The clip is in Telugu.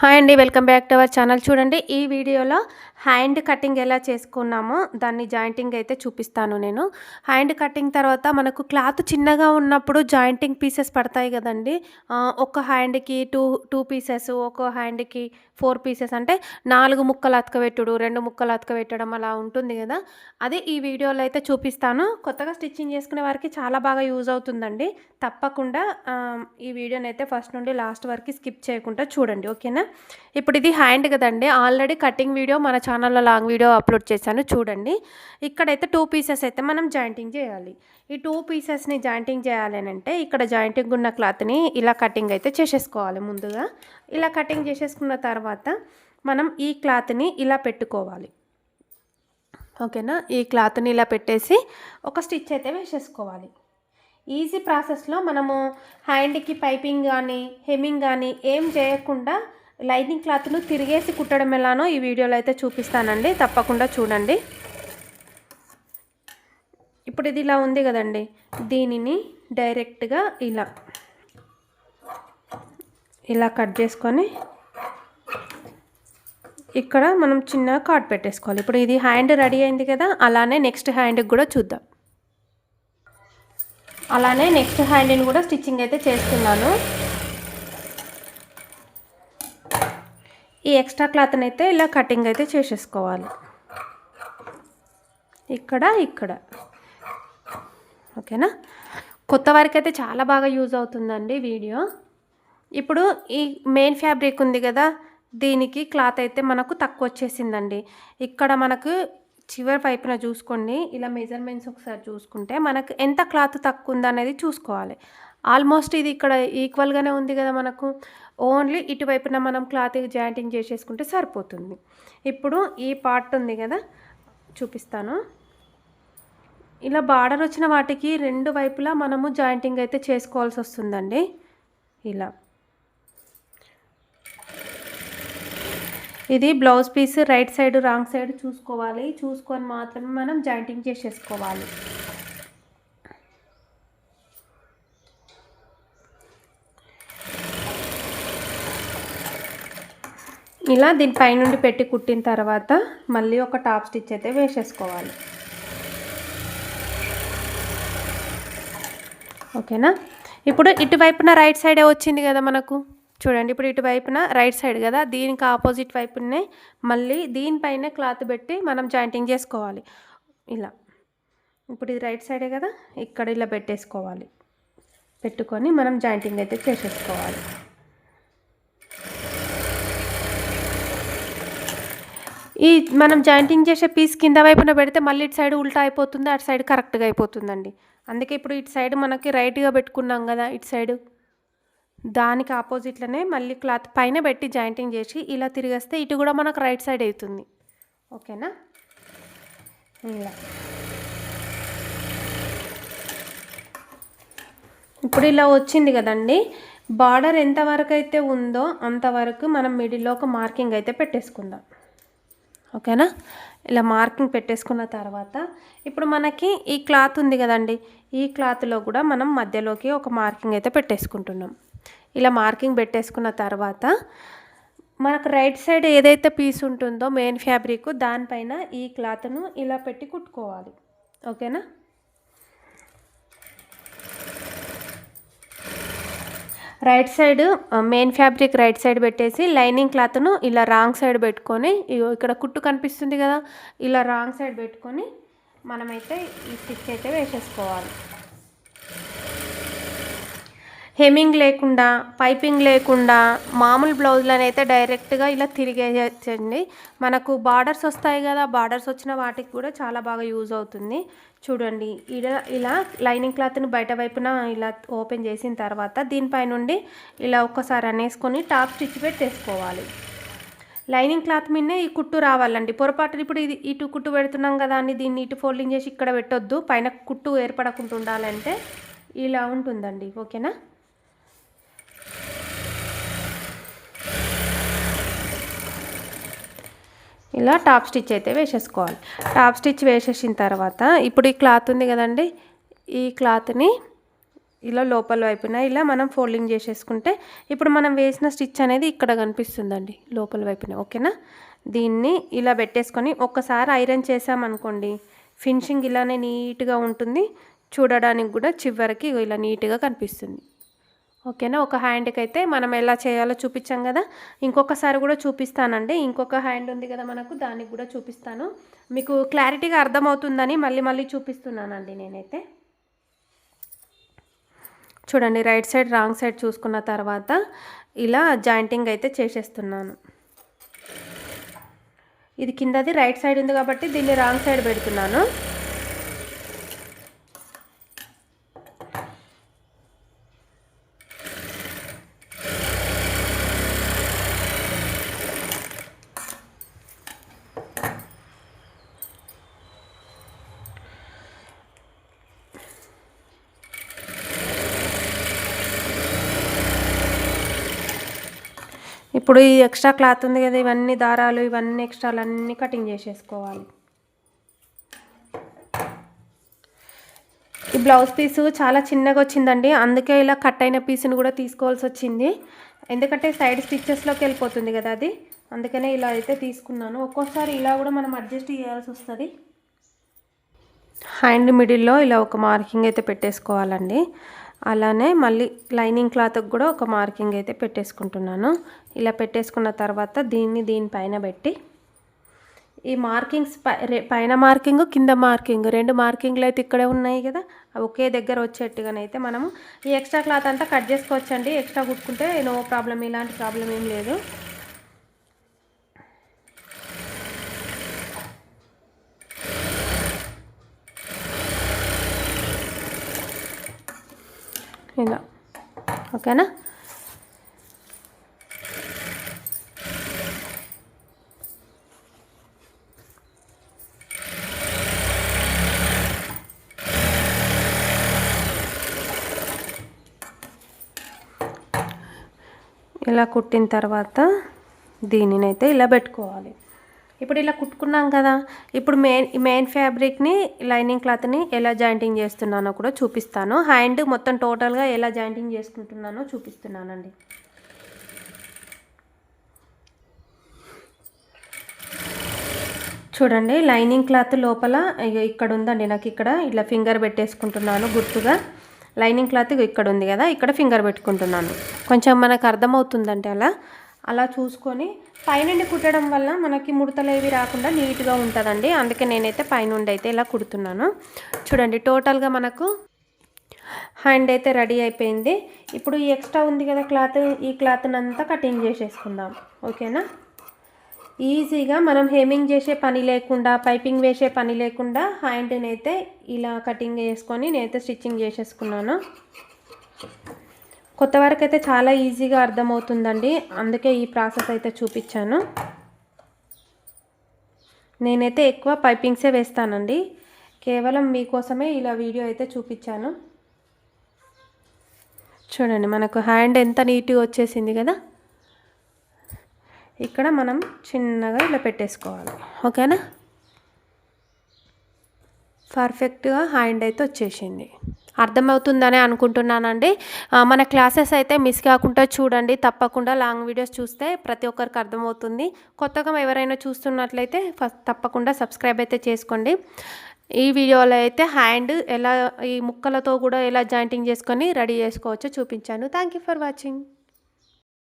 హాయ్ అండి welcome back to our channel. చూడండి ఈ వీడియోలో హ్యాండ్ కటింగ్ ఎలా చేసుకున్నామో దాన్ని జాయింటింగ్ అయితే చూపిస్తాను నేను. హ్యాండ్ కటింగ్ తర్వాత మనకు క్లాత్ చిన్నగా ఉన్నప్పుడు జాయింటింగ్ పీసెస్ పడతాయి కదండి. ఒక హ్యాండ్కి టూ టూ పీసెస్ ఒక హ్యాండ్కి ఫోర్ పీసెస్ అంటే నాలుగు ముక్కలు అతకబెట్టుడు రెండు ముక్కలు అతకబెట్టడం అలా ఉంటుంది కదా. అదే ఈ వీడియోలో అయితే చూపిస్తాను. కొత్తగా స్టిచ్చింగ్ చేసుకునే వారికి చాలా బాగా యూజ్ అవుతుందండి. తప్పకుండా ఈ వీడియోని అయితే ఫస్ట్ నుండి లాస్ట్ వరకు స్కిప్ చేయకుండా చూడండి ఓకేనా? ఇప్పుడు ఇది హ్యాండ్ కదండి. ఆల్రెడీ కటింగ్ వీడియో మన ఛానల్లో లాంగ్ వీడియో అప్లోడ్ చేశాను చూడండి. ఇక్కడైతే టూ పీసెస్ అయితే మనం జాయింటింగ్ చేయాలి. ఈ టూ పీసెస్ని జాయింటింగ్ చేయాలి అని అంటే ఇక్కడ జాయింటింగ్ ఉన్న క్లాత్ని ఇలా కటింగ్ అయితే చేసేసుకోవాలి ముందుగా. ఇలా కటింగ్ చేసేసుకున్న తర్వాత మనం ఈ క్లాత్ని ఇలా పెట్టుకోవాలి. ఓకేనా? ఈ క్లాత్ని ఇలా పెట్టేసి ఒక స్టిచ్ అయితే వేసేసుకోవాలి. ఈజీ ప్రాసెస్లో మనము హ్యాండ్కి పైపింగ్ కానీ హెమ్మింగ్ కానీ ఏం చేయకుండా లైనింగ్ క్లాత్ను తిరిగేసి కుట్టడం ఎలానో ఈ వీడియోలో అయితే చూపిస్తానండి. తప్పకుండా చూడండి. ఇప్పుడు ఇది ఇలా ఉంది కదండి. దీనిని డైరెక్ట్గా ఇలా ఇలా కట్ చేసుకొని ఇక్కడ మనం చిన్న కార్డ్ పెట్టేసుకోవాలి. ఇప్పుడు ఇది హ్యాండ్ రెడీ అయింది కదా అలానే నెక్స్ట్ హ్యాండ్కి కూడా చూద్దాం. అలానే నెక్స్ట్ హ్యాండ్ని కూడా స్టిచ్చింగ్ అయితే చేస్తున్నాను. ఈ ఎక్స్ట్రా క్లాత్ని అయితే ఇలా కటింగ్ అయితే చేసేసుకోవాలి. ఇక్కడ ఇక్కడ. ఓకేనా? కొత్త వారికి అయితే చాలా బాగా యూజ్ అవుతుందండి వీడియో. ఇప్పుడు ఈ మెయిన్ ఫ్యాబ్రిక్ ఉంది కదా దీనికి క్లాత్ అయితే మనకు తక్కువ వచ్చేసిందండి. ఇక్కడ మనకు చివరి వైపున చూసుకోండి ఇలా మెజర్మెంట్స్ ఒకసారి చూసుకుంటే మనకు ఎంత క్లాత్ తక్కువ ఉందనేది చూసుకోవాలి. ఆల్మోస్ట్ ఇది ఇక్కడ ఈక్వల్గానే ఉంది కదా మనకు. ఓన్లీ ఇటువైపున మనం క్లాత్ జాయింటింగ్ చేసేసుకుంటే సరిపోతుంది. ఇప్పుడు ఈ పార్ట్ ఉంది కదా చూపిస్తాను. ఇలా బార్డర్ వచ్చిన వాటికి రెండు వైపులా మనము జాయింటింగ్ అయితే చేసుకోవాల్సి వస్తుందండి. ఇలా. ఇది blouse piece right side wrong side చూసుకోవాలి. చూసుకొని మాత్రమే మనం జాయింటింగ్ చేసేసుకోవాలి. ఇలా దీని పైనుండి పెట్టి కుట్టిన తర్వాత మళ్ళీ ఒక టాప్ స్టిచ్ అయితే వేసేసుకోవాలి. ఓకేనా? ఇప్పుడు ఇటువైపున రైట్ సైడే వచ్చింది కదా మనకు? చూడండి ఇప్పుడు ఇటువైపున రైట్ సైడ్ కదా? దీనికి ఆపోజిట్ వైపునే మళ్ళీ దీనిపైనే క్లాత్ పెట్టి మనం జాయింటింగ్ చేసుకోవాలి. ఇలా. ఇప్పుడు ఇది రైట్ సైడే కదా? ఇక్కడ ఇలా పెట్టేసుకోవాలి. పెట్టుకొని మనం జాయింటింగ్ అయితే చేసేసుకోవాలి. ఈ మనం జాయింటింగ్ చేసే పీస్ కింద వైపున పెడితే మళ్ళీ ఇటు సైడ్ ఉల్టా అయిపోతుంది అటు సైడ్ కరెక్ట్గా అయిపోతుందండి. అందుకే ఇప్పుడు ఇటు సైడ్ మనకి రైట్గా పెట్టుకున్నాం కదా ఇటు సైడ్. దానికి ఆపోజిట్లోనే మళ్ళీ క్లాత్ పైన పెట్టి జాయింటింగ్ చేసి ఇలా తిరిగేస్తే ఇటు కూడా మనకు రైట్ సైడ్ అవుతుంది. ఓకేనా? ఇలా. ఇప్పుడు ఇలా వచ్చింది కదండి. బార్డర్ ఎంతవరకు అయితే ఉందో అంతవరకు మనం మిడిల్లో ఒక మార్కింగ్ అయితే పెట్టేసుకుందాం. ఓకేనా? ఇలా మార్కింగ్ పెట్టేసుకున్న తర్వాత ఇప్పుడు మనకి ఈ క్లాత్ ఉంది కదండి. ఈ క్లాత్లో కూడా మనం మధ్యలోకి ఒక మార్కింగ్ అయితే పెట్టేసుకుంటున్నాం. ఇలా మార్కింగ్ పెట్టేసుకున్న తర్వాత మనకు రైట్ సైడ్ ఏదైతే పీస్ ఉంటుందో మెయిన్ ఫ్యాబ్రిక్ దానిపైన ఈ క్లాత్ను ఇలా పెట్టి కుట్టుకోవాలి. ఓకేనా? Right side main fabric right side పెట్టేసి లైనింగ్ క్లాత్ను ఇలా రాంగ్ సైడ్ పెట్టుకొని ఇక్కడ కుట్టు కనిపిస్తుంది కదా ఇలా రాంగ్ సైడ్ పెట్టుకొని మనమైతే ఈ స్టిచ్ అయితే వేసేసుకోవాలి. హెమ్మింగ్ లేకుండా పైపింగ్ లేకుండా మామూలు బ్లౌజులను అయితే డైరెక్ట్గా ఇలా తిరిగేయచ్చండి. మనకు బార్డర్స్ వస్తాయి కదా బార్డర్స్ వచ్చిన వాటికి కూడా చాలా బాగా యూజ్ అవుతుంది. చూడండి ఇలా ఇలా లైనింగ్ క్లాత్ని బయట వైపున ఇలా ఓపెన్ చేసిన తర్వాత దీనిపై నుండి ఇలా ఒక్కసారి అనేసుకొని టాప్ స్టిచ్ పెట్టేసుకోవాలి లైనింగ్ క్లాత్ మీదనే ఈ కుట్టు రావాలండి. పొరపాటు ఇప్పుడు ఇది ఇటు కుట్టు పెడుతున్నాం కదా అని దీన్ని ఇటు ఫోల్డింగ్ చేసి ఇక్కడ పెట్టొద్దు. పైన కుట్టు ఏర్పడకుండా ఉండాలంటే ఇలా ఉంటుందండి. ఓకేనా? ఇలా టాప్ స్టిచ్ అయితే వేసేసుకోవాలి. టాప్ స్టిచ్ వేసేసిన తర్వాత ఇప్పుడు ఈ క్లాత్ ఉంది కదండి ఈ క్లాత్ని ఇలా లోపల వైపున ఇలా మనం ఫోల్డింగ్ చేసేసుకుంటే ఇప్పుడు మనం వేసిన స్టిచ్ అనేది ఇక్కడ కనిపిస్తుందండి లోపల వైపున ఓకేనా? దీన్ని ఇలా పెట్టేసుకొని ఒక్కసారి ఐరన్ చేసామనుకోండి ఫినిషింగ్ ఇలానే నీట్గా ఉంటుంది చూడడానికి కూడా చివరికి ఇలా నీట్గా కనిపిస్తుంది. ఓకేనా? ఒక హ్యాండ్కి అయితే మనం ఎలా చేయాలో చూపించాం కదా. ఇంకొకసారి కూడా చూపిస్తానండి. ఇంకొక హ్యాండ్ ఉంది కదా మనకు దానికి కూడా చూపిస్తాను. మీకు క్లారిటీగా అర్థమవుతుందని మళ్ళీ మళ్ళీ చూపిస్తున్నానండి నేనైతే. చూడండి రైట్ సైడ్ రాంగ్ సైడ్ చూసుకున్న తర్వాత ఇలా జాయింటింగ్ అయితే చేసేస్తున్నాను. ఇది కిందది రైట్ సైడ్ ఉంది కాబట్టి దీన్ని రాంగ్ సైడ్ పెడుతున్నాను. ఇప్పుడు ఈ ఎక్స్ట్రా క్లాత్ ఉంది కదా ఇవన్నీ దారాలు ఇవన్నీ ఎక్స్ట్రాలు అన్నీ కటింగ్ చేసేసుకోవాలి. ఈ బ్లౌజ్ పీసు చాలా చిన్నగా వచ్చిందండి. అందుకే ఇలా కట్ అయిన పీస్ని కూడా తీసుకోవాల్సి వచ్చింది. ఎందుకంటే సైడ్ స్టిచ్చెస్లోకి వెళ్ళిపోతుంది కదా అది. అందుకనే ఇలా అయితే తీసుకున్నాను. ఒక్కోసారి ఇలా కూడా మనం అడ్జస్ట్ చేయాల్సి వస్తుంది. హ్యాండ్ మిడిల్లో ఇలా ఒక మార్కింగ్ అయితే పెట్టేసుకోవాలండి. అలానే మళ్ళీ లైనింగ్ క్లాత్కి కూడా ఒక మార్కింగ్ అయితే పెట్టేసుకుంటున్నాను. ఇలా పెట్టేసుకున్న తర్వాత దీన్ని దీనిపైన పెట్టి ఈ మార్కింగ్స్ పైన మార్కింగ్ కింద మార్కింగ్ రెండు మార్కింగ్లు అయితే ఇక్కడే ఉన్నాయి కదా. అవి ఒకే దగ్గర వచ్చేట్టుగానైతే మనము ఈ ఎక్స్ట్రా క్లాత్ అంతా కట్ చేసుకోవచ్చండి. ఎక్స్ట్రా కుట్టుకుంటే నో ప్రాబ్లం ఇలాంటి ప్రాబ్లం ఏం లేదు. ఇలా ఓకేనా ఇలా కుట్టిన తర్వాత దీనినైతే ఇలా పెట్టుకోవాలి ఇప్పుడు ఇలా కుట్టుకున్నాం కదా ఇప్పుడు మెయిన్ మెయిన్ ఫ్యాబ్రిక్ని లైనింగ్ క్లాత్ని ఎలా జాయింటింగ్ చేస్తున్నానో కూడా చూపిస్తాను. హ్యాండ్ మొత్తం టోటల్గా ఎలా జాయింటింగ్ చేసుకుంటున్నానో చూపిస్తున్నానండి. చూడండి లైనింగ్ క్లాత్ లోపల ఇక్కడ ఉందండి నాకు ఇక్కడ ఇట్లా ఫింగర్ పెట్టేసుకుంటున్నాను గుర్తుగా. లైనింగ్ క్లాత్ ఇక్కడ ఉంది కదా ఇక్కడ ఫింగర్ పెట్టుకుంటున్నాను. కొంచెం మనకు అర్థమవుతుందంటే అలా అలా చూసుకొని పైనుండి కుట్టడం వల్ల మనకి ముడతలు ఏవి రాకుండా నీట్గా ఉంటుందండి. అందుకే నేనైతే పైనుండి అయితే ఇలా కుడుతున్నాను. చూడండి టోటల్గా మనకు హ్యాండ్ అయితే రెడీ అయిపోయింది. ఇప్పుడు ఈ ఎక్స్ట్రా ఉంది కదా క్లాత్ ఈ క్లాత్ని అంతా కటింగ్ చేసేసుకుందాం. ఓకేనా? ఈజీగా మనం హెమింగ్ చేసే పని లేకుండా పైపింగ్ వేసే పని లేకుండా హ్యాండ్ని అయితే ఇలా కటింగ్ చేసుకొని నేనైతే స్టిచ్చింగ్ చేసేసుకున్నాను. కొత్త వరకు అయితే చాలా ఈజీగా అర్థమవుతుందండి. అందుకే ఈ ప్రాసెస్ అయితే చూపించాను. నేనైతే ఎక్కువ పైపింగ్సే వేస్తానండి. కేవలం మీకోసమే ఇలా వీడియో అయితే చూపించాను. చూడండి మనకు హ్యాండ్ ఎంత నీట్గా వచ్చేసింది కదా. ఇక్కడ మనం చిన్నగా ఇలా పెట్టేసుకోవాలి. ఓకేనా? పర్ఫెక్ట్గా హ్యాండ్ అయితే వచ్చేసింది. అర్థమవుతుందని అనుకుంటున్నానండి. మన క్లాసెస్ అయితే మిస్ కాకుండా చూడండి. తప్పకుండా లాంగ్ వీడియోస్ చూస్తే ప్రతి ఒక్కరికి అర్థమవుతుంది. కొత్తగా ఎవరైనా చూస్తున్నట్లయితే ఫస్ట్ తప్పకుండా సబ్స్క్రైబ్ అయితే చేసుకోండి. ఈ వీడియోలో అయితే హ్యాండ్ ఎలా ఈ ముక్కలతో కూడా ఎలా జాయింటింగ్ చేసుకొని రెడీ చేసుకోవచ్చో చూపించాను. Thank you for watching.